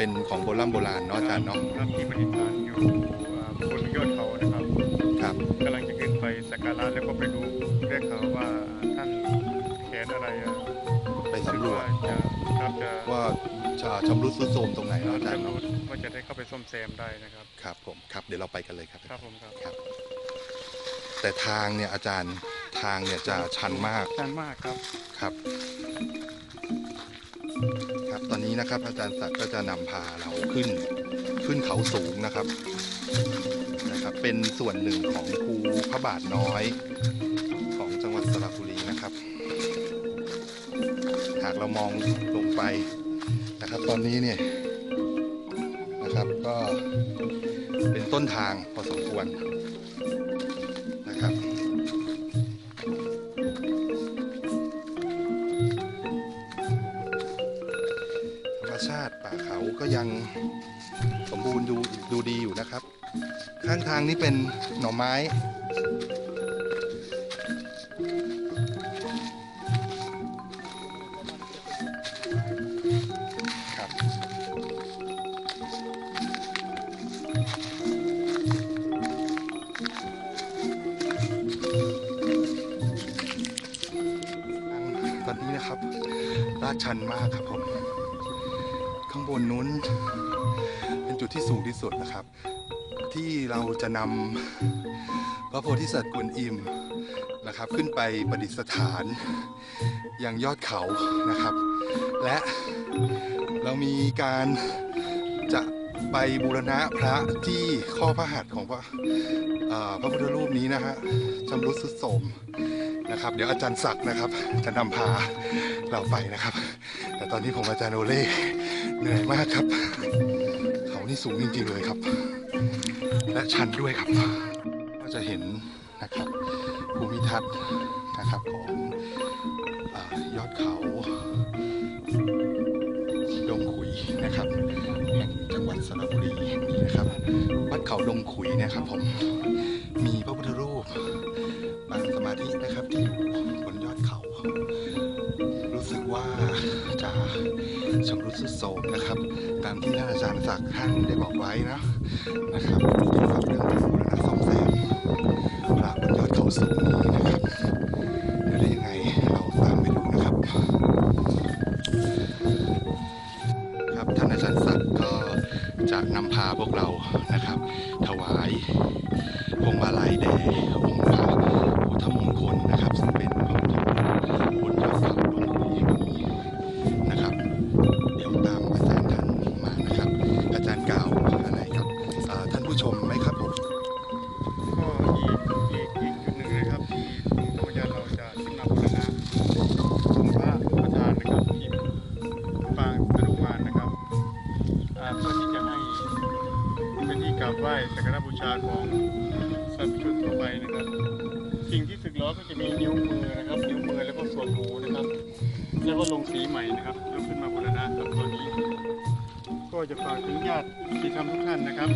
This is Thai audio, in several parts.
เป็นของโบราณโบราณเนาะอาจารย์เนาะครับที่ประดิษฐานอยู่อ่าบนยอดเขานะครับครับกำลังจะขึ้นไปสักการะแล้วก็ไปดูได้ข่าวว่าท่านแขนอะไรอะไปสำรวจจะครับจะว่าจะชำรุดทรุดโทรมตรงไหนเนาะอาจารย์จะรู้เนาะว่าจะได้เข้าไปซ่อมแซมได้นะครับครับผมครับเดี๋ยวเราไปกันเลยครับครับผมครับครับ แต่ทางเนี่ยอาจารย์ทางเนี่ยจะชันมากชันมากครับครับ ครับ ตอนนี้นะครับอาจารย์ศักดิ์ก็จะนำพาเราขึ้นขึ้นเขาสูงนะครับนะครับ เป็นส่วนหนึ่งของภูพระบาทน้อยของจังหวัดสระบุรีนะครับ หากเรามองลงไปนะครับ ตอนนี้เนี่ยนะครับก็เป็นต้นทางพอสมควร ชาติป่าเขาก็ยังสมบูรณ์ดูดูดีอยู่นะครับ ข้างทางนี้เป็นหน่อไม้ ครับตอนนี้นะครับลาดชันมากครับผม บนนู้น เป็นจุดที่สูงที่สุดนะครับ ที่เราจะนำพระโพธิสัตว์กวนอิมนะครับ ขึ้นไปประดิษฐานยังยอดเขานะครับ และเรามีการจะไปบูรณะพระที่ข้อพระหัตถ์ของพระพระพุทธรูปนี้นะฮะชำรุดสุดโทรมนะครับ เดี๋ยวอาจารย์ศักดิ์นะครับจะนำพาเราไปนะครับ แต่ตอนนี้ผมอาจารย์โอเล่ เหนื่อยมากครับ เขานี่สูงจริงๆเลยครับ และชันด้วยครับ ก็จะเห็นนะครับภูมิทัศน์นะครับของอยอดเขาดงขุยนะครับแห่งจังหวัดสระบุรีนี้นะครับวัดเขาดงขุยนะครับผมมีพระพุทธรูป รุดทรุดโศกนะครับ ตามที่ท่านอาจารย์ศักดิ์ท่านได้บอกไว้นะนะครับ ชมไหมครับผม ก็จะฝากถึงญาติที่ทำทุกท่านนะครับ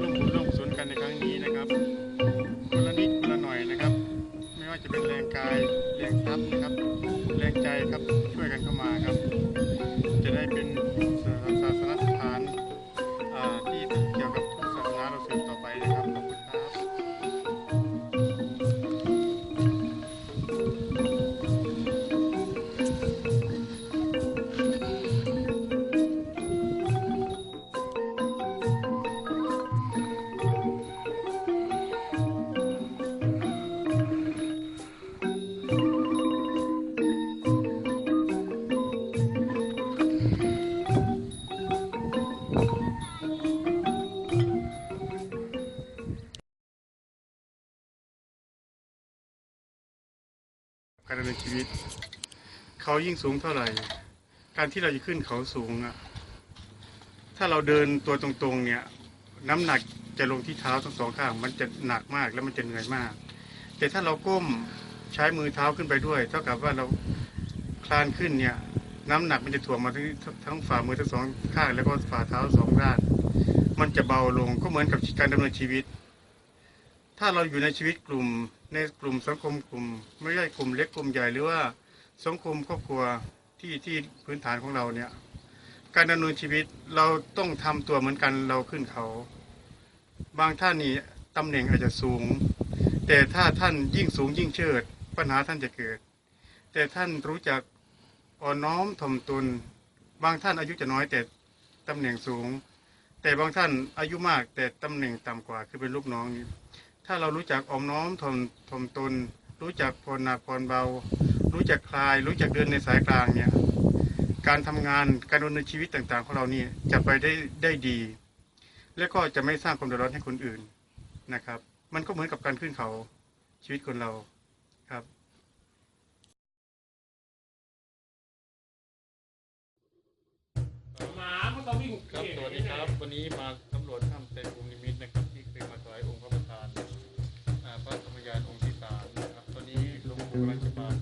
ร่วมบุญร่วมกุศลกันในครั้งนี้นะครับคนละนิดคนละหน่อยนะครับ ไม่ว่าจะเป็นแรงกายแรงทรัพย์นะครับ แรงใจครับช่วยกันเข้ามาครับ การดำเนินชีวิต เขายิ่งสูงเท่าไหร่ การที่เราจะขึ้นเขาสูงอะถ้าเราเดินตัวตรงๆ เนี่ย น้ำหนักจะลงที่เท้าทั้งสองข้าง มันจะหนักมากแล้วมันจะเหนื่อยมาก แต่ถ้าเราก้มใช้มือเท้าขึ้นไปด้วย เท่ากับว่าเราคลานขึ้นเนี่ยน้ำหนักมันจะถ่วงมาทั้งทั้งฝ่ามือทั้งสองข้างแล้วก็ฝ่าเท้าสองด้าน มันจะเบาลงก็เหมือนกับการดำเนินชีวิต ถ้าเราอยู่ในชีวิตกลุ่ม ในกลุ่มสังคมกลุ่ม ไม่ใช่กลุ่มเล็กกลุ่มใหญ่หรือว่าสังคมครอบครัวที่ที่พื้นฐานของเราเนี่ย การดำเนินชีวิตเราต้องทำตัวเหมือนกันเราขึ้นเขา บางท่านนี่ตำแหน่งอาจจะสูง แต่ถ้าท่านยิ่งสูงยิ่งเชิด ปัญหาท่านจะเกิด แต่ท่านรู้จักอ่อนน้อมถ่อมตนบางท่านอายุจะน้อยแต่ตำแหน่งสูง แต่บางท่านอายุมากแต่ตำแหน่งต่ำกว่าคือเป็นลูกน้องนี่ ถ้าเรารู้จักอมน้อมถ่อมถ่อมตน รู้จักผ่อนหนักผ่อนเบา รู้จักคลาย รู้จักเดินในสายกลางเนี่ยการทำงานการดำเนินชีวิตต่างๆ ของเรานี่จะไปได้ได้ดี และก็จะไม่สร้างความเดือดร้อนให้คนอื่นนะครับ มันก็เหมือนกับการขึ้นเขาชีวิตคนเราครับหมามันก็วิ่ง ครับสวัสดีครับ วันนี้มาสำรวจถ้ำเต็นภูมินิ นี้ห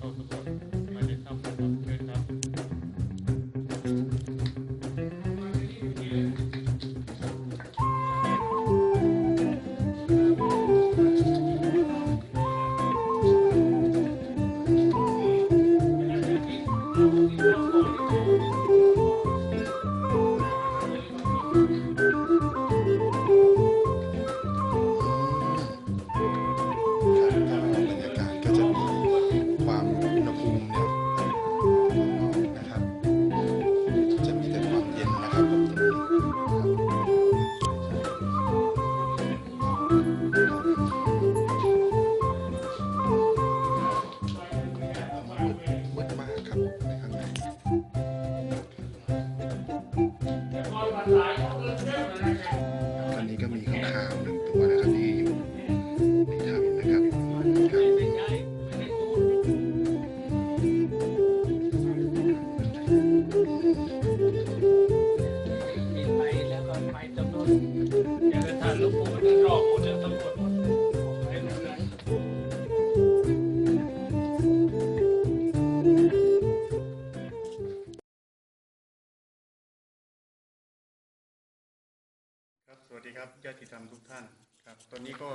วัสดีครับญาติธรรมทุกท่านครับ ตอนนี้ก็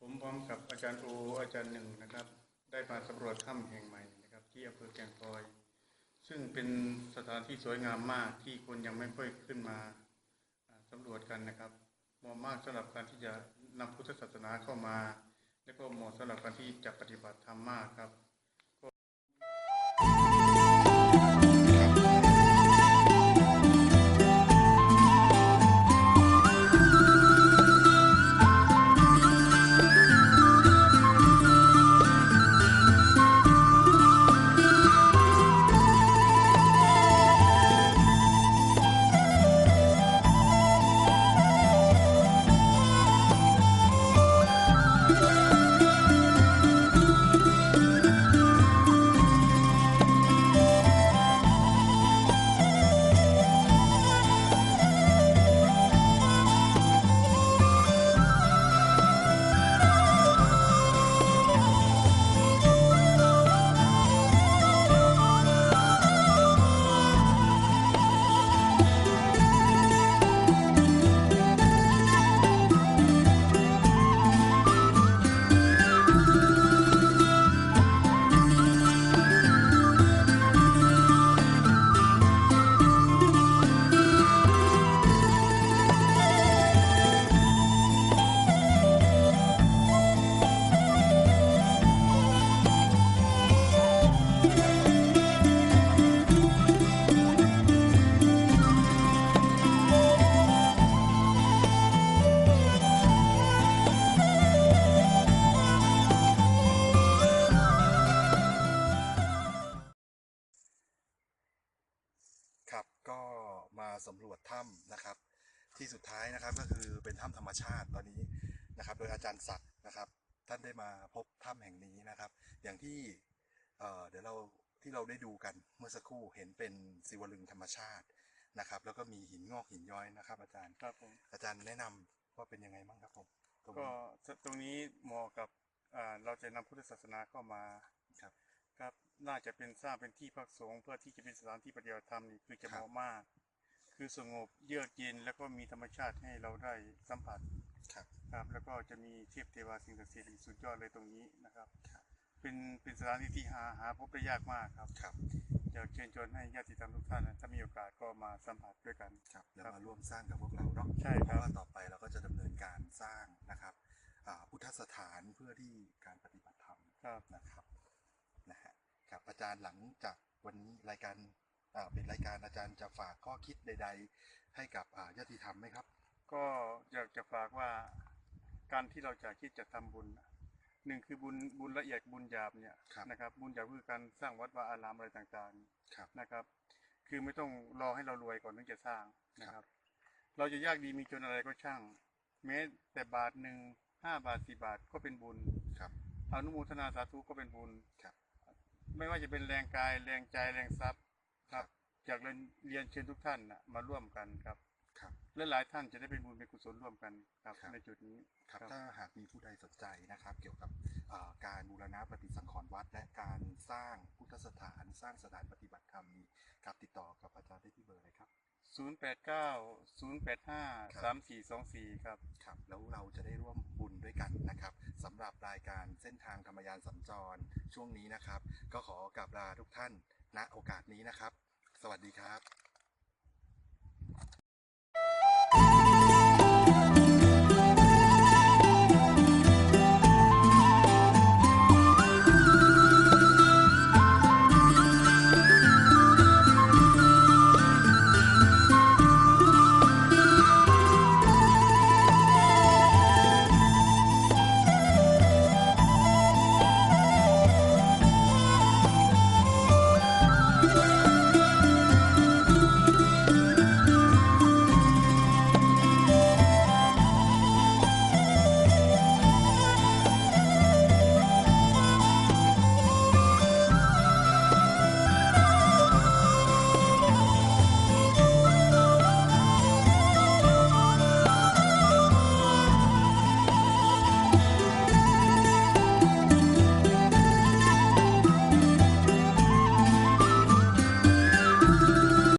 ผมพร้อมกับอาจารย์โออาจารย์หนึ่งนะครับ ได้มาสำรวจถ้ำแห่งใหม่นะครับ ที่อำเภอแก่งคอย ซึ่งเป็นสถานที่สวยงามมากที่คนยังไม่ค่อยขึ้นมาสำรวจกันนะครับเหมาะมากสำหรับการที่จะนำพุทธศาสนาเข้ามา และก็เหมาะสำหรับการที่จะปฏิบัติธรรมมากครับายนะครับก็คือเป็นถ้ำธรรมชาติตอนนี้นะครับ โดยอาจารย์ศักดิ์นะครับ ท่านได้มาพบถ้ำแห่งนี้นะครับ อย่างที่เอ่อเดี๋ยวเราที่เราได้ดูกันเมื่อสักครู่เห็นเป็นศิวลึงธรรมชาตินะครับ แล้วก็มีหินงอกหินย้อยนะครับ อาจารย์ครับผมอาจารย์แนะนำว่าเป็นยังไงบ้างครับผมตรงก็นี้ตรงนี้เหมาะกับอ่าเราจะนำพุทธศาสนาเข้ามาครับครับน่าจะเป็นสร้างเป็นที่พักสงฆ์เพื่อที่จะเป็นสถานที่ปฏิบัติธรรมนี่คือจะครัเหบมาะมาก คือสงบเยือกเย็นแล้วก็มีธรรมชาติให้เราได้สัมผัสครับครับ แล้วก็จะมีเทพเทวาสิ่งศักดิ์สิทธิ์อีกสุดยอดเลยตรงนี้นะครับครับ เป็นเป็นสถานที่ที่หาหาพบได้ยากมากครับครับอยากเชิญชวนให้ญาติธรรมทุกท่านนะถ้ามีโอกาสก็มาสัมผัสด้วยกันครับแล้วครับมาร่วมสร้างกับพวกเราเนาะใช่เพครับราะว่าต่อไปเราก็จะดำเนินการสร้างนะครับอ่าพุทธสถานเพื่อที่การปฏิบัติธรรมครับนะครับนะฮะครับอาจารย์หลังจากวันนี้รายการอ่าเป็นรายการอาจารย์จะฝากข้อคิดใด ๆ ให้กับอ่าญาติธรรมไหมครับ ก็อยากจะฝากว่าการที่เราจะคิดจะทำบุญน่ะหนึ่งคือบุญบุญละเอียดบุญหยาบเนี่ยครับนะครับ บุญหยาบคือการสร้างวัดวาอารามอะไรต่างครับๆนะครับ คือไม่ต้องรอให้เรารวยก่อนถึงจะสร้างนะคครัรับบเราจะยากดีมีจนอะไรก็ช่าง แม้แต่บาทหนึ่งห้าบาทสี่บาทก็เป็นบุญครับอนุโมทนาสาธุก็เป็นบุญครับ ไม่ว่าจะเป็นแรงกายแรงใจแรงทรัพย์ ครับอยากเรียนเรียนเชิญทุกท่านนะมาร่วมกันครับครับ และหลายท่านจะได้เป็นบุญเป็นกุศลร่วมกันครับครับ ในจุดนี้ครับ ถ้าหากมีผู้ใดสนใจนะครับ เกี่ยวกับอ่าการบูรณะปฏิสังขรณ์วัด และการสร้างพุทธสถานสร้างสถานปฏิบัติธรรมนี้ครับติดต่อกับอาจารย์ได้ที่เบอร์อะไรครับ 089 085 3424 ครับ ครับแล้วเราจะได้ร่วมบุญด้วยกันนะครับสำหรับรายการเส้นทางธรรมยานสัญจรช่วงนี้นะครับ ก็ขอกราบลาทุกท่านณโอกาสนี้นะครับ สวัสดีครับ